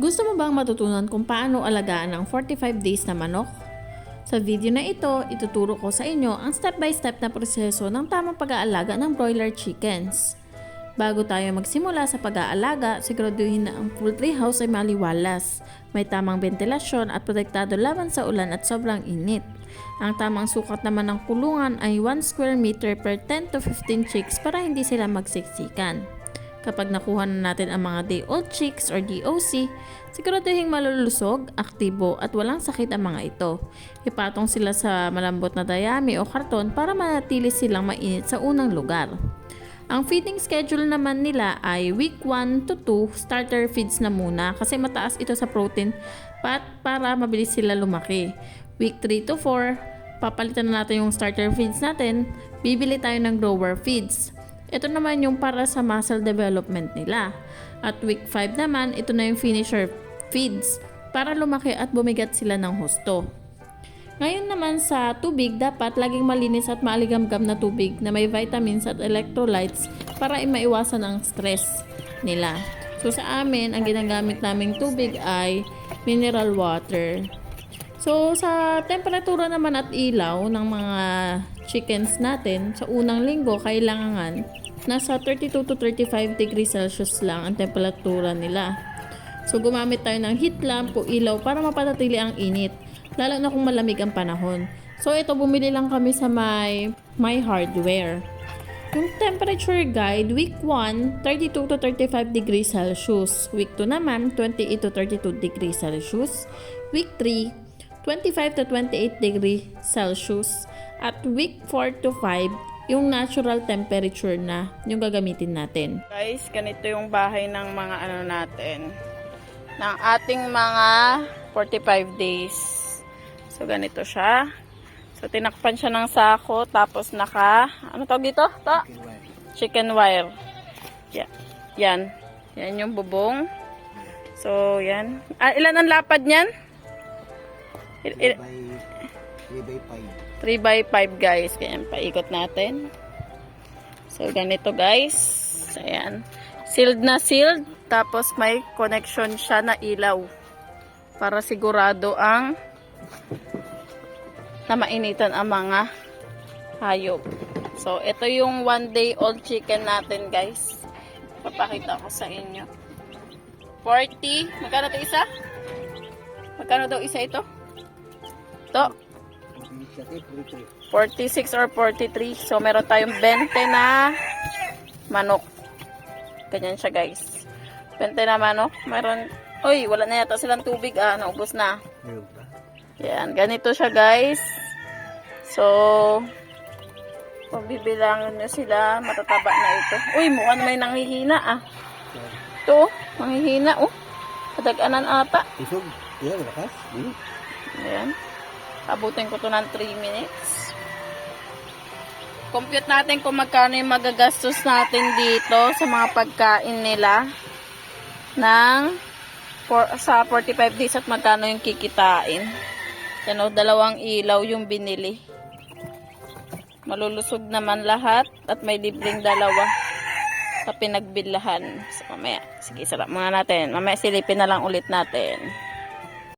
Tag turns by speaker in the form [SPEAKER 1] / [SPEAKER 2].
[SPEAKER 1] Gusto mo bang matutunan kung paano alagaan ang 45 days na manok? Sa video na ito, ituturo ko sa inyo ang step-by-step na proseso ng tamang pag-aalaga ng broiler chickens. Bago tayo magsimula sa pag-aalaga, siguraduhin na ang poultry house ay maliwalas, may tamang ventilasyon at protektado laban sa ulan at sobrang init. Ang tamang sukat naman ng kulungan ay 1 square meter per 10 to 15 chicks para hindi sila magsiksikan. Kapag nakuha na natin ang mga day-old chicks or DOC, siguraduhin malulusog, aktibo at walang sakit ang mga ito. Ipatong sila sa malambot na dayami o karton para manatili silang mainit sa unang lugar. Ang feeding schedule naman nila ay week 1 to 2 starter feeds na muna kasi mataas ito sa protein pat para mabilis sila lumaki. Week 3 to 4, papalitan na natin yung starter feeds natin, bibili tayo ng grower feeds. Ito naman yung para sa muscle development nila. At week 5 naman, ito na yung finisher feeds para lumaki at bumigat sila ng husto. Ngayon naman sa tubig, dapat laging malinis at maaligamgam na tubig na may vitamins at electrolytes para maiwasan ang stress nila. So sa amin, ang ginagamit naming tubig ay mineral water. So sa temperatura naman at ilaw ng mga chickens natin, sa unang linggo kailangan nasa 32 to 35 degrees Celsius lang ang temperatura nila. So gumamit tayo ng heat lamp o ilaw para mapanatili ang init, lalo na kung malamig ang panahon. So ito bumili lang kami sa my my hardware. Yung temperature guide, week 1, 32 to 35 degrees Celsius. Week 2 naman, 28 to 32 degrees Celsius. Week 3, 25 to 28 degrees Celsius. At week 4 to 5, yung natural temperature na yung gagamitin natin.
[SPEAKER 2] Guys, ganito yung bahay ng mga ano natin. Ng ating mga 45 days. So, ganito siya. So, tinakpan siya ng sako. Tapos, naka, ano tawag dito? To? Chicken wire. Yeah. Yan. Yan yung bubong. So, yan. Ah, ilan ang lapad niyan? Il- il-
[SPEAKER 3] by 3 by 5.
[SPEAKER 2] 3 by 5 guys. Kaya paikot natin. So, ganito guys. Ayan. Sealed na sealed. Tapos may connection siya na ilaw. Para sigurado ang na mainitan ang mga hayop. So, ito yung one day old chicken natin guys. Papakita ko sa inyo. 40. Magkano to isa? Magkano daw isa ito? To. 46 or 43. So, meron tayong 20 na manok. Ganyan siya, guys. 20 na manok. Meron, uy, wala na yata silang tubig, ah. Naubos na. Yan, ganito siya, guys. So, pag bibilangan nyo sila, matataba na ito. Uy, mukhang may nanghihina, ah. Ito, nanghihina, oh. Kadaganan ata.
[SPEAKER 3] Isog. Yan, lakas.
[SPEAKER 2] Ayan. Abutin ko to ng 3 minutes. Compute natin kung magkano yung magagastos natin dito sa mga pagkain nila ng for, sa 45 days at magkano yung kikitain. Yan o, dalawang ilaw yung binili. Malulusog naman lahat at may libreng dalawa sa pinagbilahan. So, mamaya, sige, sarap muna natin. Mamaya silipin na lang ulit natin.